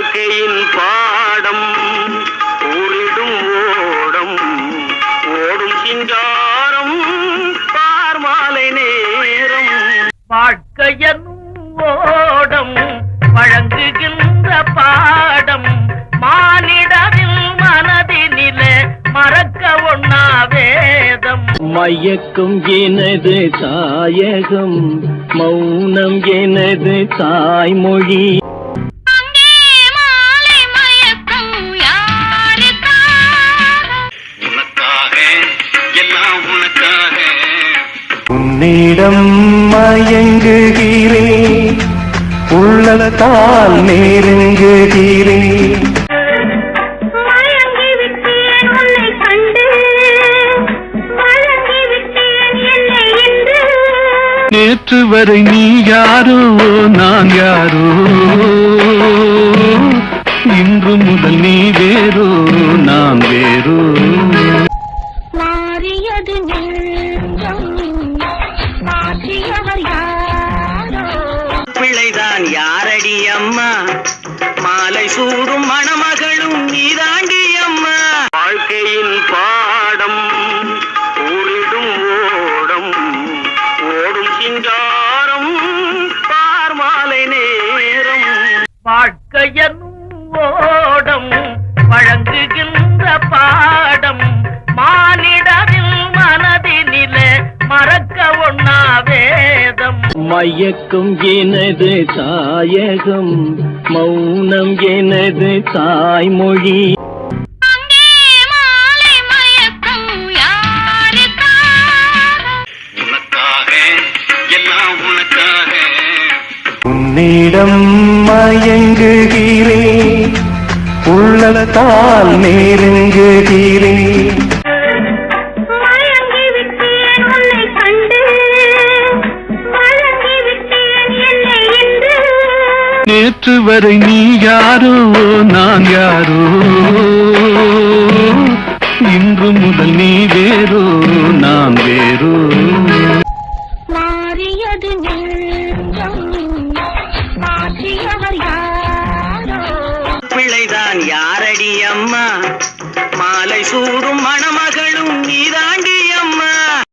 வாழ்க்கையின் பாடம் ஊரிடும் ஓடம் ஓடும் சிங்காரம் பார்மாலை நேரம். வாழ்க்கையனும் ஓடம் வழங்குகின்ற பாடம் மானிடரில் மனதினில மறக்க ஒண்ணா வேதம். மயக்கம் எனது தாயகம் மௌனம் எனது தாய்மொழி. உன்னிடம் மயங்குகிறேன் உள்ளத்தால் நெருங்குகிறேன் நேற்று வரை நீ யாரோ நான் யாரோ? அம்மா. மாலை சூடும் மணமகளும் நீதாண்டி அம்மா வாழ்க்கையின் பாடம் ஊரிடும் ஓடம் ஓடும் சிங்காரம் பார்மாலை நேரம். வாழ்க்கையனும் ஓடம் வழங்குகின்ற மயக்கம் எனது தாயகம் மௌனம் எனது தாய்மொழி. அங்கே மாலை மயக்கம் யாருக்காக உனக்காக எல்லாம் உனக்காக. உன்னிடம் மயங்குகிறேன் உள்ளத்தால் நெருங்குகிறேன் நேற்று வரை நீ யாரோ நான் யாரோ? இன்று முதல் நீ வேறோ நான் வேறோ? மாறியது பிள்ளைதான் யாரடி அம்மா? மாலை சூடும்